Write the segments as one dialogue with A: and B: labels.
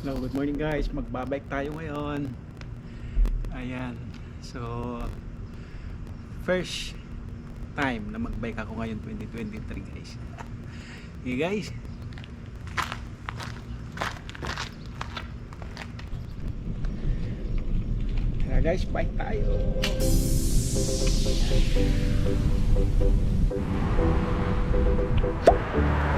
A: Hello, good morning guys. Magbabike tayo ngayon. Ayan. So, first time na magbike ako ngayon 2023 guys. Okay guys. Kaya guys, bike tayo. Sumusunod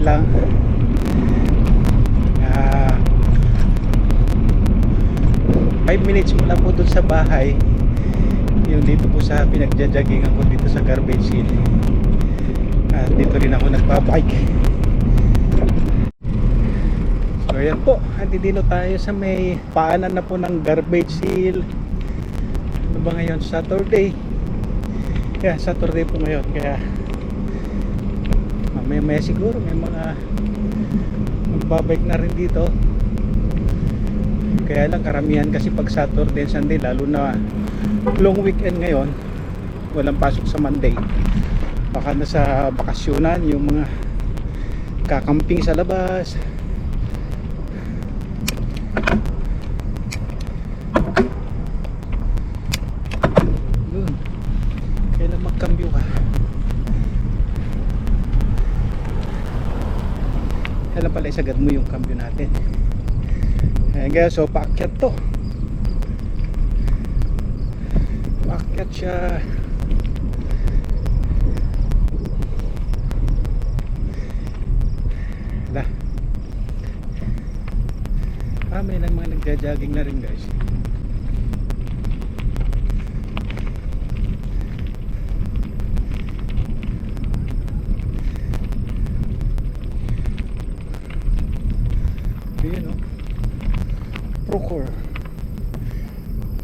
A: lang. Ah 5 minutes mula po dun sa bahay. Yung dito po sa pinagja-joggingan ko dito sa garbage hill. At dito rin ako nagbabike. So ayan po, andito tayo sa may paanan na po ng garbage hill. Ano ba ngayon? Saturday. Yeah, Saturday po ngayon. Kaya mamaya maya siguro may mga magbabike na rin dito. Kaya lang karamihan kasi pag Saturday and Sunday lalo na long weekend ngayon walang pasok sa Monday. Baka nasa bakasyonan yung mga kakamping sa labas yun kailan magkambyo ka Kailan pala isagad mo yung cambio natin. Ayan guys, so paakyat to. Paakyat siya. Hala. Ah, may lang mga nagja-jogging na rin guys. Ayan o. Procor.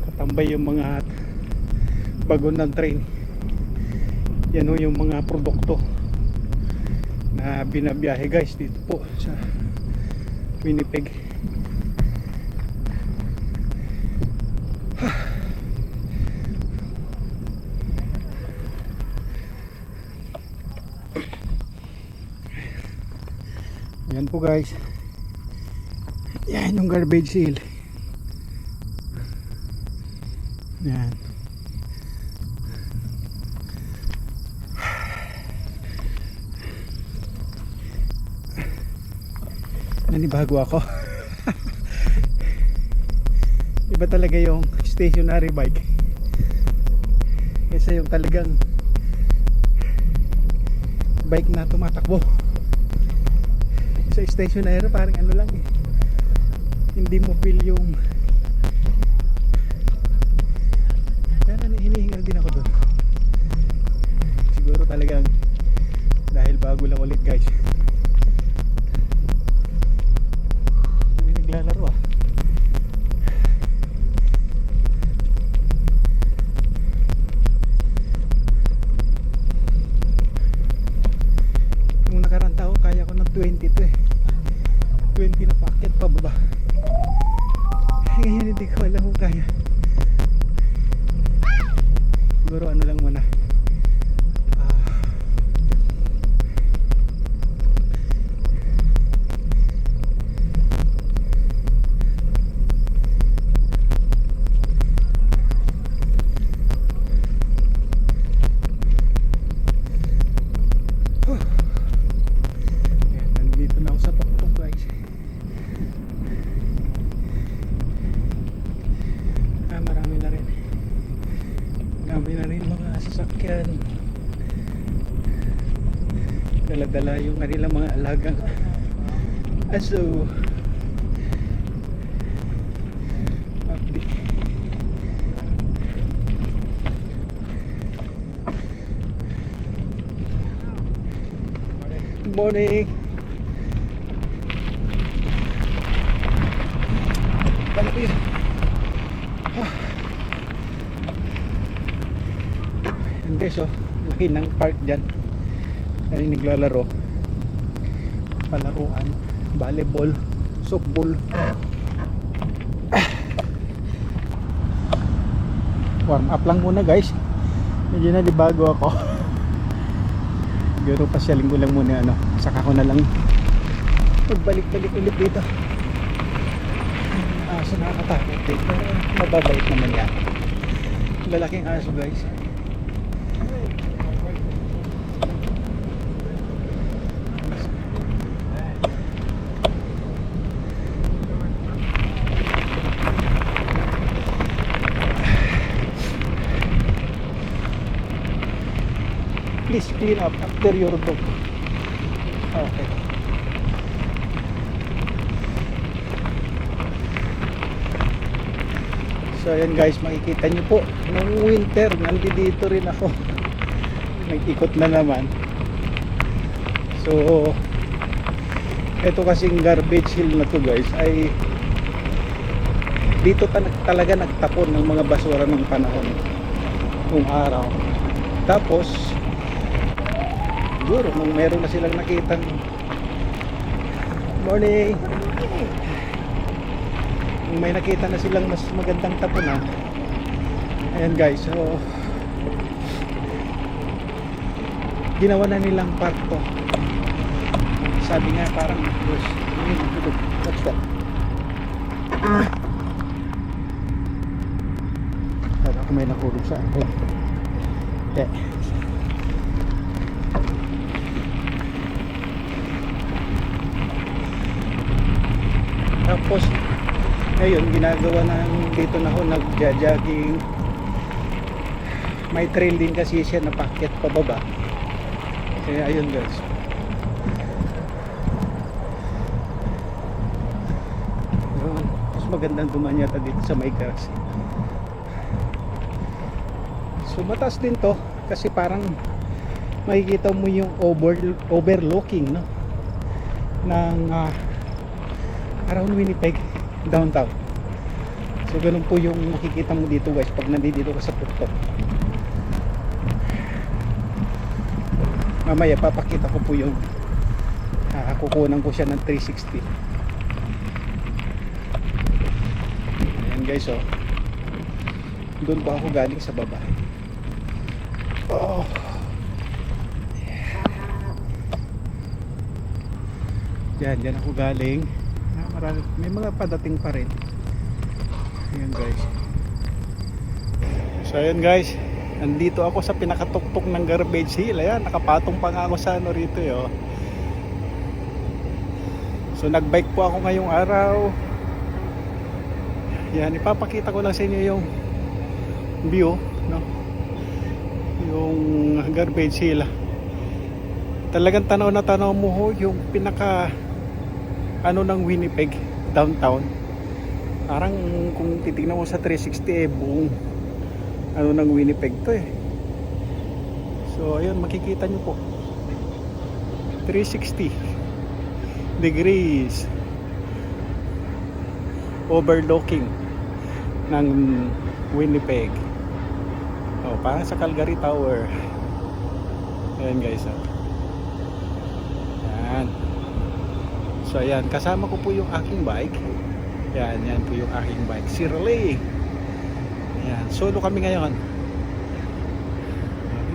A: Katambay yung mga bagon ng train. Yan o yung mga produkto na binabiyahe guys dito po sa Winnipeg. Yan po guys. Yan yung garbage seal. Yan. Nanibago ako. Iba talaga yung stationary bike. Kesa yung talagang bike na tumatakbo. Sa stationary parang ano lang eh hindi mo feel yung hinihingal din ako doon siguro talagang dahil bago lang ulit guys. May naglalaro ah. Nung nakaranta ko kaya ko ng 20 to eh. 20 na packet pa baba ngayon hindi ko alam kung kaya yung kanilang mga alagang aso update Good morning. Balik ko yun. Ah. Ng park dyan. Ay naglalaro. Palaruan, volleyball, softball. Warm up lang muna guys. Medyo na bago ako. Siguro pasyalin ko lang muna ano, saka ko na lang magbalik-balik ulit dito. Aso nakakatakot pero mababait naman yan. Lalaking aso guys. Please clean up after your dog. Okay. So ayan guys, makikita nyo po, nung winter, nandito rin ako. Nag-ikot na naman. So, ito kasing garbage hill na to guys, ay dito ta talaga nagtapon ng mga basura ng panahon kung araw. Tapos, siguro nung meron na silang nakitang morning kung may nakita na silang mas magandang tapunan ayan guys so ginawa na nilang park to. Sabi nga parang what's that. Kala ko may nahulog sa akin. Eh Tapos ngayon ginagawa na dito na ako nagja-jogging. May trail din kasi siya na packet pababa. Kaya ayun guys. Yun. Mas magandang dumaan yata dito sa may grass. So mataas din to kasi parang makikita mo yung over, overlooking no ng ah, around Winnipeg downtown. So ganun po yung makikita mo dito guys pag nandito ka sa tuktok mamaya papakita ko po yung uh, kukunan ko siya ng 360 ayan guys oh. Doon po ako galing sa baba. Oh. Diyan, diyan ako galing. Marami, may mga padating pa rin. Ayan guys. So ayan guys, nandito ako sa pinakatuktok ng garbage hill. Ayan, nakapatong pa nga ako sa ano rito eh, oh. So nagbike po ako ngayong araw. Yan, ipapakita ko lang sa inyo yung view, no? Yung garbage hill. Talagang tanaw na tanaw mo ho yung pinaka ano ng Winnipeg downtown? Parang kung titignan mo sa 360 eh buong ano ng Winnipeg to eh. So ayun makikita nyo po. 360 degrees. Overlooking ng Winnipeg. Oh, parang sa Calgary Tower. Ayan guys oh. Yan. So ayan, kasama ko po yung aking bike. Yan, yan po yung aking bike. Si Relay. Ayan, solo kami ngayon.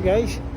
A: guys.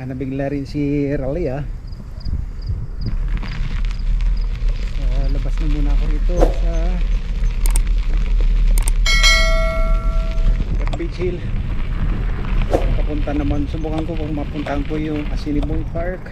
A: Ah, nabigla rin si Raleigh ah. So, labas na muna ako rito sa Beach Hill. Papunta naman subukan ko kung mapuntahan ko yung Assiniboine Park